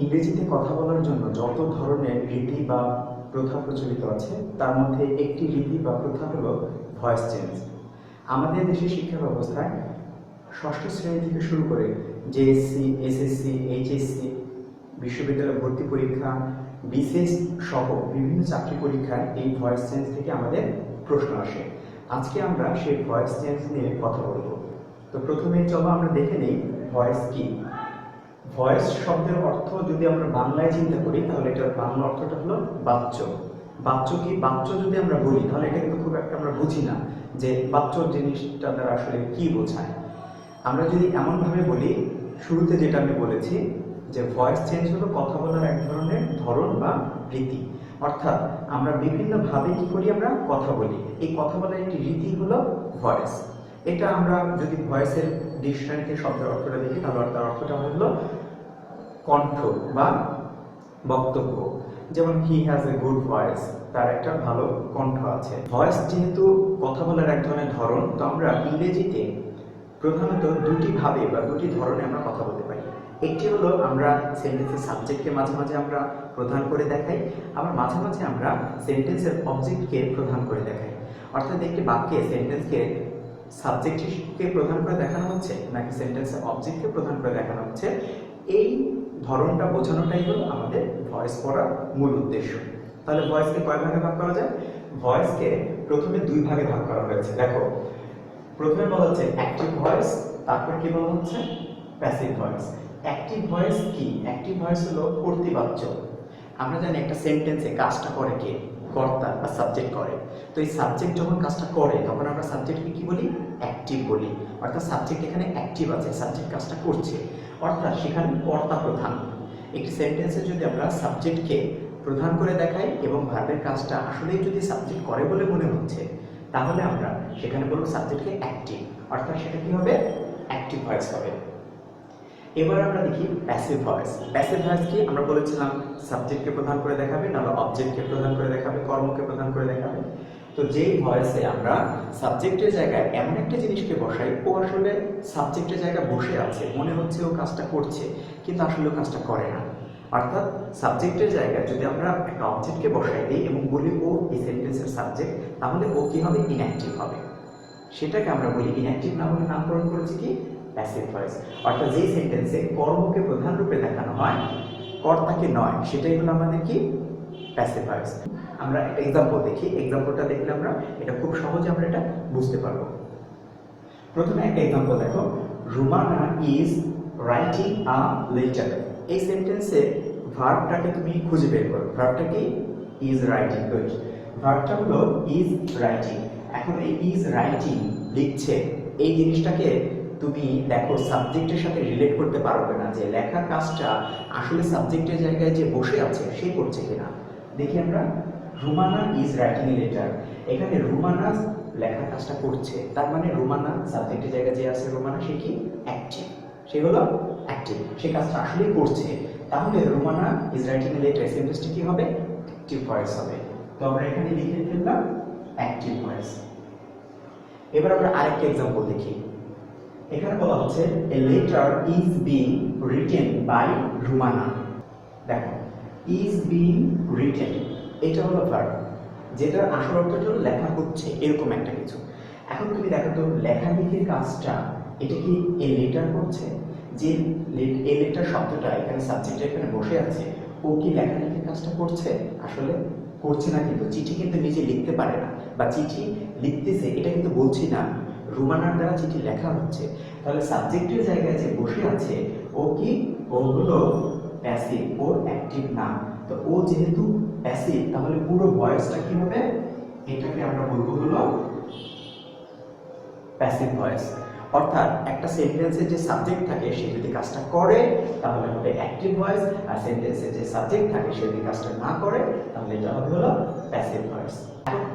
ইংরেজিতে কথা বলার জন্য যত ধরনের রীতি বা প্রথা প্রচলিত আছে, তার মধ্যে একটি রীতি বা প্রথা হলো ভয়েস চেঞ্জ আমাদের দেশের শিক্ষা ব্যবস্থায় ষষ্ঠ শ্রেণি থেকে শুরু করে জেএসসি এসএসসি এইচএসসি বিশ্ববিদ্যালয় ভর্তি পরীক্ষা বিসিএস সহ বিভিন্ন চাকরি পরীক্ষায় এই ভয়েস চেঞ্জ থেকে আমাদের প্রশ্ন আসে। আজকে আমরা সেই ভয়েস চেঞ্জ নিয়ে কথা বলব। তো প্রথমে চলো আমরা দেখে নিই ভয়েস কি। ভয়েস শব্দের অর্থ যদি আমরা বাংলায় চিন্তা করি, তাহলে এটার বাংলা অর্থটা হলো বাচ্চ বাচ্চ কি? বাচ্চ যদি আমরা বলি, তাহলে এটা কিন্তু খুব একটা আমরা বুঝি না যে বাচ্চ জিনিসটা দ্বারা আসলে কি বোঝায়। আমরা যদি এমনভাবে বলি, শুরুতে যেটা আমি বলেছি, যে ভয়েস চেঞ্জ হলো কথা বলার এক ধরনের ধরন বা রীতি। অর্থাৎ আমরা বিভিন্নভাবে কি করি আমরা? কথা বলি। এই কথা বলার একটি রীতি হলো ভয়েস। এটা আমরা যদি ভয়েসের ডিকশনারিতে শব্দের অর্থটা দেখি, তাহলে তার অর্থটা হলো কণ্ঠ বা বক্তব্য। যেমন he has a good voice তার একটা ভালো কণ্ঠ আছে। ভয়েস যেহেতু কথা বলার এক ধরনের ধরন, তো আমরা ইংরেজিতে প্রধানত দুটি ভাবে বা দুটি ধরনে আমরা কথা বলতে পারি। একটি হলো আমরা সেন্টেন্সের সাবজেক্টকে মাঝে মাঝে আমরা প্রধান করে দেখাই, আবার মাঝে মাঝে আমরা সেন্টেন্সের অবজেক্টকে প্রধান করে দেখাই। অর্থাৎ একটি বাক্যে সেন্টেন্সকে সাবজেক্টকে প্রধান করে দেখানো হচ্ছে, নাকি সেন্টেন্সের অবজেক্টকে প্রধান করে দেখানো হচ্ছে, এই ধরনটা বোঝানোটাই হলো আমাদের ভয়েস পড়ার মূল উদ্দেশ্য। তাহলে ভয়েসকে কয় ভাগে ভাগ করা যায়? ভয়েসকে প্রথমে দুই ভাগে ভাগ করা হয়েছে। দেখো, প্রথমে বলা হচ্ছে অ্যাক্টিভ ভয়েস তারপর কি বলা হচ্ছে? প্যাসিভ ভয়েস অ্যাক্টিভ ভয়েস কি? অ্যাক্টিভ ভয়েস হলো কর্তৃবাচ্য আমরা জানি একটা সেন্টেন্সে কাজটা করে কে? কর্তা বা সাবজেক্ট করে। তো এই সাবজেক্ট যখন কাজটা করে, তখন আমরা সাবজেক্টকে কি বলি? অ্যাক্টিভ বলি। অর্থাৎ সাবজেক্ট এখানে অ্যাক্টিভ আছে সাবজেক্ট কাজটা করছে। অর্থাৎ সেখানে কর্তা প্রধান। একটি সেন্টেন্সে যদি আমরা সাবজেক্টকে প্রধান করে দেখাই এবং ভার্বের কাজটা আসলেই যদি সাবজেক্ট করে বলে মনে হচ্ছে, তাহলে আমরা সেখানে বলব সাবজেক্টকে অ্যাক্টিভ অর্থাৎ সেটা কি হবে? অ্যাক্টিভ ভয়েস হবে। এবার আমরা দেখি প্যাসিভ ভয়েস প্যাসিভ ভয়েস কি? আমরা বলেছিলাম সাবজেক্টকে প্রধান করে দেখাবে, নাহলে অবজেক্টকে প্রধান করে দেখাবে কর্মকে প্রধান করে দেখাবে। তো যেই ভয়েসে আমরা সাবজেক্টের জায়গায় এমন একটা জিনিসকে বসাই, ও আসলে সাবজেক্টের জায়গায় বসে আছে, মনে হচ্ছে ও কাজটা করছে, কিন্তু আসলে ও কাজটা করে না। অর্থাৎ সাবজেক্টের জায়গায় যদি আমরা একটা অবজেক্টকে বসাই দিই এবং বলি, ও এই সেন্টেন্সের সাবজেক্ট তাহলে ও কি হবে? ইনঅ্যাক্টিভ হবে। সেটাকে আমরা বলি ইনঅ্যাক্টিভ না বলে নামকরণ করেছি কি? প্যাসিভ ভয়েস অর্থাৎ যেই সেন্টেন্সে কর্মকে প্রধান রূপে দেখানো হয় কর্তাকে নয়, সেটাই হলো আমাদের কি? প্যাসিভ ভয়েস আমরা একটা এক্সাম্পল দেখি এক্সাম্পলটা দেখলে আমরা এটা খুব সহজে আমরা এটা বুঝতে পারব। প্রথমে একটা এক্সাম্পল দেখো Rumana is writing a letter এই সেন্টেন্সে ভার্বটাকে তুমি খুঁজে বের করো। ভার্বটা কি? ইজ রাইটিং ভার্বটা হলো ইজ রাইটিং এখন এই ইজ রাইটিং লিখছে, এই জিনিসটাকে তুমি দেখো সাবজেক্টের সাথে রিলেট করতে পারবে না যে লেখার কাজটা আসলে সাবজেক্টের জায়গায় যে বসে আছে সে করছে কিনা। দেখি আমরা, রুমানা ইজ রাইটিং লেটার এখানে রুমানা লেখার কাজটা করছে। তার মানে রুমানা সাবজেক্টের জায়গায় যে আছে রুমানা, সে কি? অ্যাক্টিভ সে হলো অ্যাক্টিভ সে কাজটা আসলেই করছে। তাহলে Rumana is writing a letter সেন্টেন্সটি কি হবে? অ্যাক্টিভ ভয়েস হবে। তো আমরা এখানে লিখে ফেললাম অ্যাক্টিভ ভয়েস এবার আমরা আরেকটা এক্সাম্পল দেখি। এখানে বলা হচ্ছে a letter is being written by Rumana দেখো ইজ বিং রিটেন এটা হলো ভার্ব যেটার আসল অর্থটা হলো লেখা হচ্ছে, এরকম একটা কিছু। এখন তুমি দেখো তো, লেখালেখির কাজটা, এটা কি এ লেটার করছে? যে এ লেটার শব্দটা এখানে সাবজেক্ট এখানে বসে আছে, ও কি লেখালেখির কাজটা করছে? আসলে করছে না কিন্তু, চিঠি কিন্তু নিজে লিখতে পারে না, বা চিঠি লিখতেছে, এটা কিন্তু বলছি না। রুমানার দ্বারা চিঠি লেখা হচ্ছে, তাহলে সাবজেক্টের জায়গায় যে বসে আছে, ও কি? ও হলো প্যাসিভ ও অ্যাক্টিভ না। তো ও যেহেতু প্যাসিভ তাহলে পুরো ভয়েসটা কি হবে? এটাকে আমরা বলব হলো প্যাসিভ ভয়েস অর্থাৎ একটা সেন্টেন্সের যে সাবজেক্ট থাকে, সে যদি কাজটা করে, তাহলে হবে অ্যাক্টিভ ভয়েস আর সেন্টেন্সের যে সাবজেক্ট থাকে, সে যদি কাজটা না করে, তাহলে এটা হবে হলো প্যাসিভ ভয়েস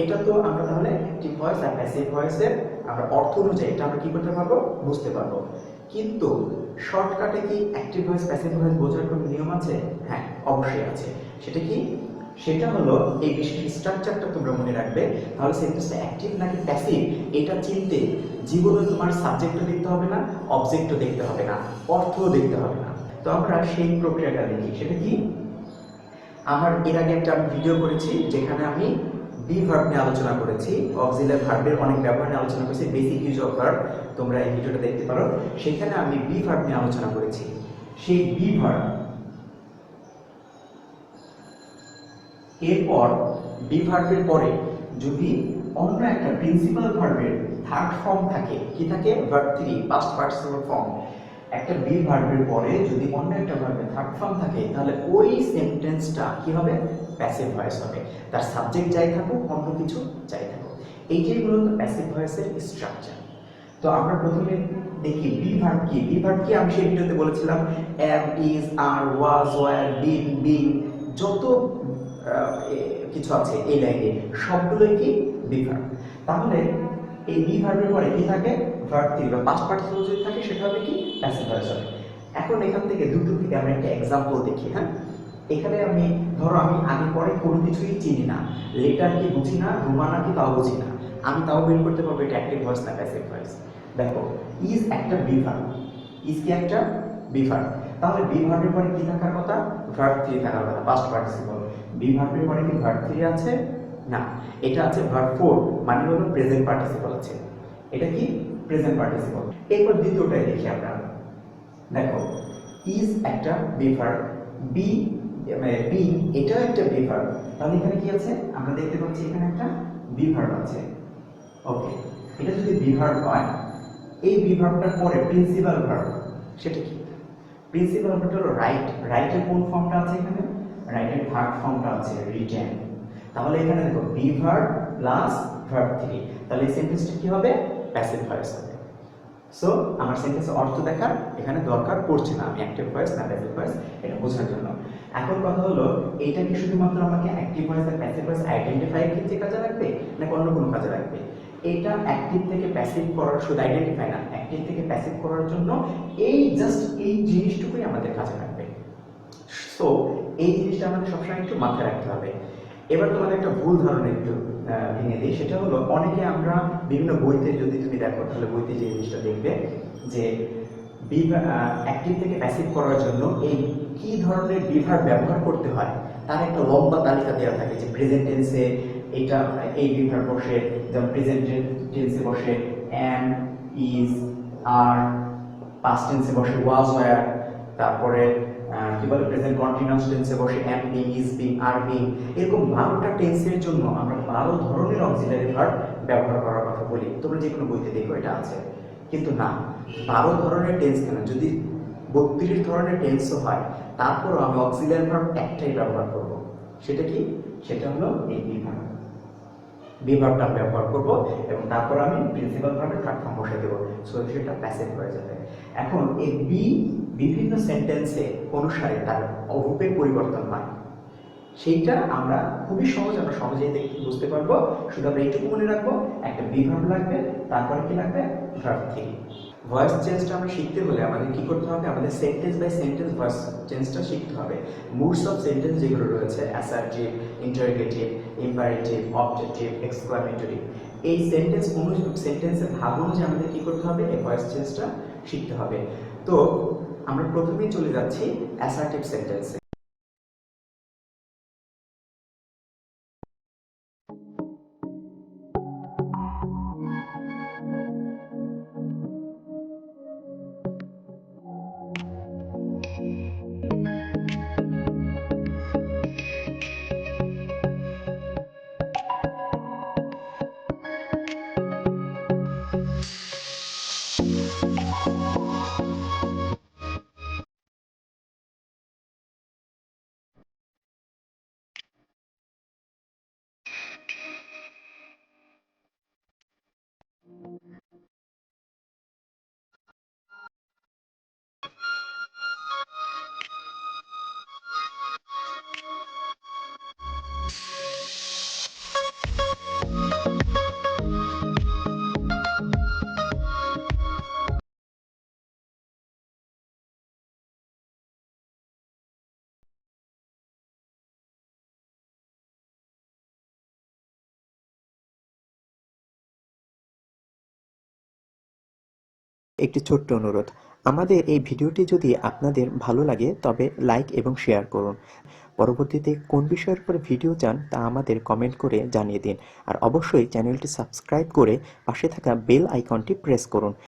এটা তো আমরা তাহলে অ্যাক্টিভ ভয়েস আর প্যাসিভ ভয়েসের আমরা অর্থ অনুযায়ী এটা আমরা কি করতে পারব? বুঝতে পারব। কিন্তু শর্টকাটে কি অ্যাক্টিভ ভয়েস প্যাসিভ ভয়েস বোঝার কোনো নিয়ম আছে? হ্যাঁ অবশ্যই আছে। সেটা কি? সেটা হলো এই বিশেষ স্ট্রাকচারটা তোমরা মনে রাখবে। তাহলে সেন্টেন্সটা অ্যাক্টিভ নাকি প্যাসিভ এটা চিনতে জীবনে তোমার সাবজেক্টও দেখতে হবে না অবজেক্টও দেখতে হবে না, অর্থও দেখতে হবে না। তো আমরা সেই প্রক্রিয়াটা দেখি। সেটা কি? আমার এর আগে একটা ভিডিও করেছি, যেখানে আমি বি ভার্ব নিয়ে আলোচনা করেছি। অক্সিলারি ভার্বের অনেক ব্যবহার নিয়ে আলোচনা করেছি। বেসিক ইউজ অফ ভার্ব তোমরা এই ভিডিওটা দেখতে পারো। সেখানে আমি বি ভার্ব নিয়ে আলোচনা করেছি। সেই বি ভার্ব এরপর বি ভার্বের পরে যদি অন্য একটা প্রিন্সিপাল ভার্বের থার্ড ফর্ম থাকে, কি থাকে? Verb three past participle form একটা বি ভার্বের পরে যদি অন্য একটা ভার্বের থার্ড ফর্ম থাকে, তাহলে ওই সেন্টেন্সটা কি হবে? প্যাসিভ ভয়েস হবে। তার সাবজেক্ট যাই থাকুক, অন্য কিছু যাই থাকুক। এই যে মূলত প্যাসিভ ভয়েসের স্ট্রাকচার তো আমরা প্রথমে দেখি বি ভার্ব কি? বি ভার্ব কি? আমি সেই ভিডিওতে বলেছিলাম am is are was were been being যত কিছু আছে, এই লাইনে সবগুলোই কি? বি ভার্ব তাহলে এই বি ভার্বের পরে কি থাকে? ভার্ব বা পাঁচ পার্টিসিপল যদি থাকে, সেটা হবে কি? প্যাসিভ ভয়েস হবে। এখন এখান থেকে দুটো থেকে আমরা একটা এক্সাম্পল দেখি হ্যাঁ? এখানে আমি, ধরো আমি আগে পরে কোনো কিছুই চিনি না। লেটার কি বুঝি না, রুমানা কি তাও বুঝি না। আমি তাও বের করতে পারব, এটা অ্যাক্টিভ ভয়েস না প্যাসিভ ভয়েস দেখো ইজ একটা বি ভার্ব ইজ কি একটা? বি ভার্ব তাহলে বি ভার্বের পরে কি থাকার কথা? ভার্ব থ্রি থাকার কথা পাস্ট পার্টিসিপল বি ভার্বের পরে কি ভার্ব থ্রি আছে? না। এটা আছে ভার্ব ফোর মানে হলো প্রেজেন্ট পার্টিসিপল আছে। এটা কি? প্রেজেন্ট পার্টিসিপল এরপর দ্বিতীয়টাই দেখি আমরা। দেখো ইজ একটা বি ভার্ব বি বি এটাও একটা বি ভার্ব তাহলে এখানে কি আছে? আমরা দেখতে পাচ্ছি এখানে একটা বি ভার্ব আছে। ওকে এটা যদি বি ভার্ব হয়, এই বি পরে প্রিন্সিপাল ভার্ব সেটা কি? প্রিন্সিপাল ভার্বটা রাইট রাইটের কোন ফর্মটা আছে এখানে? রাইটের থার্ড ফর্মটা আছে রিটেন তাহলে এখানে দেখো be verb plus verb three তাহলে এই সেন্টেন্সটা কি হবে? প্যাসিভ ভয়েস হবে। সো আমার সেন্টেন্সের অর্থ দেখার এখানে দরকার পড়ছে না। আমি অ্যাক্টিভ ভয়েস না প্যাসিভ ভয়েস এটা বোঝার জন্য। এখন কথা হলো এইটা কি শুধুমাত্র আমাকে অ্যাক্টিভ ভয়েস আর প্যাসিভ ভয়েস আইডেন্টিফাই ক্ষেত্রে কাজে লাগবে না অন্য কোনো কাজে লাগবে? এটা অ্যাক্টিভ থেকে প্যাসিভ করার শুধু আইডেন্টিফাই না অ্যাক্টিভ থেকে প্যাসিভ করার জন্য এই জাস্ট এই জিনিসটুকুই আমাদের কাজে লাগবে। সো এই জিনিসটা আমাদের সবসময় একটু মাথায় রাখতে হবে। এবার তোমাদের একটা ভুল ধারণা একটু ভেঙে দিই, সেটা হলো অনেকে আমরা বিভিন্ন বইতে যদি তুমি দেখো, তাহলে বইতে যে জিনিসটা দেখবে যে অ্যাক্টিভ থেকে প্যাসিভ করার জন্য এই কি ধরনের বিভার ব্যবহার করতে হয়, তার একটা লম্বা তালিকা দেওয়া থাকে যে প্রেজেন্ট টেন্সে এটা, এই বিভার বসে যেমন প্রেজেন্ট টেন্সে বসে অ্যাম ইজ আর পাস্ট টেন্সে বসে ওয়াজ ওয়ার তারপরে কি বলে প্রেজেন্ট কন্টিনিউয়াস টেন্সে বসে am being is being are being এরকম বারোটা টেন্সের জন্য আমরা বারো ধরনের অক্সিলারি ভার্ব ব্যবহার করার কথা বলি। তোমরা যে কোনো বইতে দেখো এটা আছে। কিন্তু না, বারো ধরনের টেন্স কেন? যদি বত্রিশ ধরনের টেন্সও হয় তারপরও আমি অক্সিলারি ভার্ব একটাই ব্যবহার করব। সেটা কি? সেটা হলো এই বিভাগ বিভাগটা ব্যবহার করব এবং তারপর আমি প্রিন্সিপাল ভাবে থার্ড ফর্ম বসে দেবো। সো সেটা হয়ে যাবে। এখন এই বি বিভিন্ন সেন্টেন্সে অনুসারে তার অভূপের পরিবর্তন হয়। সেইটা আমরা খুবই সহজ, আমরা সহজেই বুঝতে পারব। শুধু আমরা এইটুকু মনে রাখব, একটা বিভাগ লাগবে, তারপরে কি লাগবে? Verb three. ভয়েস চেঞ্জটা আমরা শিখতে হলে আমাদের কি করতে হবে? আমাদের সেন্টেন্স বাই সেন্টেন্স ভয়েস চেঞ্জটা শিখতে হবে। মুডস অফ সেন্টেন্স যেগুলো রয়েছে assertive interrogative imperative objective exclamatory এই সেন্টেন্স অনুযায়ী সেন্টেন্সের ভাগ অনুযায়ী আমাদের কি করতে হবে? এই ভয়েস চেঞ্জটা শিখতে হবে। তো আমরা প্রথমেই চলে যাচ্ছি অ্যাসার্টিভ সেন্টেন্সে একটি ছোট্ট অনুরোধ। আমাদের এই ভিডিওটি যদি আপনাদের ভালো লাগে, তবে লাইক এবং শেয়ার করুন। পরবর্তীতে কোন বিষয়ের উপর ভিডিও চান, তা আমাদের কমেন্ট করে জানিয়ে দিন। আর অবশ্যই চ্যানেলটি সাবস্ক্রাইব করে পাশে থাকা বেল আইকনটি প্রেস করুন।